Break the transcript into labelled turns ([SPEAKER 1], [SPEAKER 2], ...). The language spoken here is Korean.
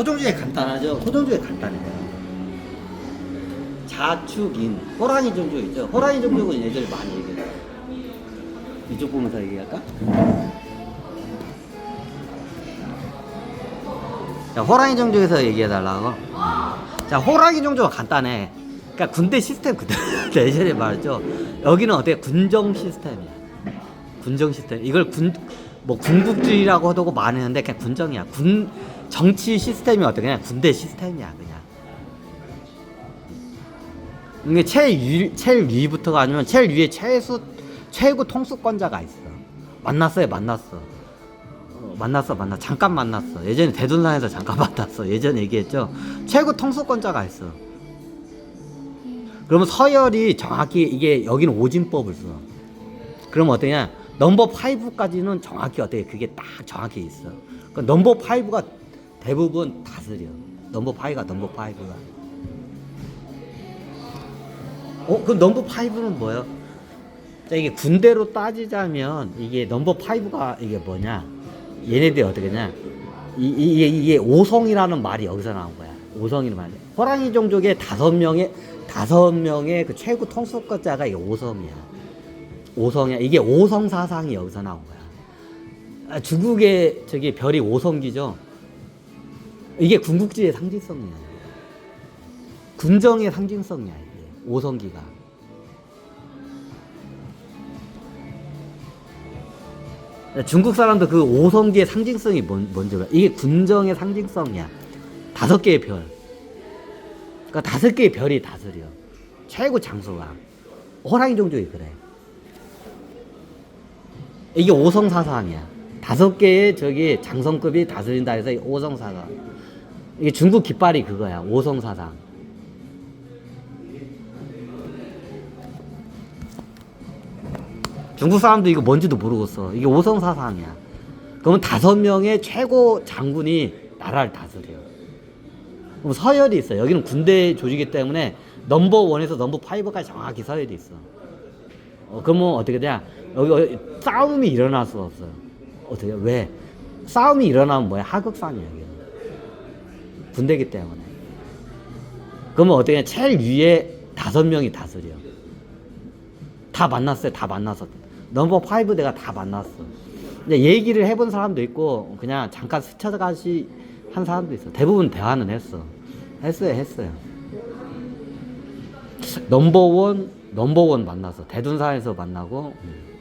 [SPEAKER 1] 토종주에 간단하죠. 토종주에 간단해요. 자축인 호랑이 종주 있죠. 호랑이 종족은 예전에 많이 얘기했어요. 이쪽 보면서 얘기할까? 자, 호랑이 종족에서 얘기해달라고. 자, 호랑이 종족은 간단해. 그러니까 군대 시스템 그대로 예전에 말했죠. 여기는 어떻게 군정 시스템이야. 군정 시스템. 이걸 군, 뭐 군국주의라고 하고 했는데 그냥 군정이야. 군, 정치 시스템이 어떻게 그냥 군대 시스템이야, 그냥. 이게 제일 위, 제일 위부터가 아니면 제일 위에 최수, 최고 통수권자가 있어. 만났어요, 만났어. 어, 만났어, 만났어. 잠깐 만났어. 예전에 대둔산에서 잠깐 만났어. 예전에 얘기했죠. 최고 통수권자가 있어. 그러면 서열이 정확히 이게 여기는 오진법을 써. 그러면 어떠냐? 넘버 5까지는 정확히 어떻게 그게 딱 정확히 있어. 그 넘버 5가 대부분 다스려. 넘버 5가 넘버 5가. 어, 그 넘버 5는 뭐예요? 자, 이게 군대로 따지자면 이게 넘버 5가 이게 뭐냐? 얘네들이 어떻게 냐 이, 이, 이게 오성이라는 말이 여기서 나온 거야. 오성이라는 말이. 호랑이 종족의 다섯 명의 다섯 명의 그 최고 통수권자가 이게 오성이야. 오성이야. 이게 오성 사상이 여기서 나온 거야. 아, 중국의 저기 별이 오성기죠. 이게 군국주의 상징성이야. 군정의 상징성이야 이게 오성기가. 중국 사람도 그 오성기의 상징성이 뭔, 뭔지 몰라. 이게 군정의 상징성이야. 다섯 개의 별. 그러니까 다섯 개의 별이 다스려. 최고 장수가. 호랑이 종족이 그래. 이게 오성 사상이야. 다섯 개의 저기 장성급이 다스린다 해서 오성 사상. 이게 중국 깃발이 그거야. 오성 사상. 중국 사람도 이거 뭔지도 모르겠어. 이게 오성 사상이야. 그러면 다섯 명의 최고 장군이 나라를 다스려. 그럼 서열이 있어. 여기는 군대 조직이기 때문에 넘버 원에서 넘버 파이브까지 정확히 서열이 있어. 어, 그러면 어떻게 되냐? 여기, 싸움이 일어날 수가 없어요. 어떻게? 왜? 싸움이 일어나면 뭐야? 하극상이야. 군대기 때문에. 그러면 어떻게 냐 제일 위에 다섯 명이 다스려. 다 만났어요. 다 만나서. 넘버 파이브 내가 다 만났어. 근데 얘기를 해본 사람도 있고, 그냥 잠깐 스쳐가시 한 사람도 있어. 대부분 대화는 했어. 했어요, 했어요. 넘버원, 넘버원 만나서. 대둔사에서 만나고, 음.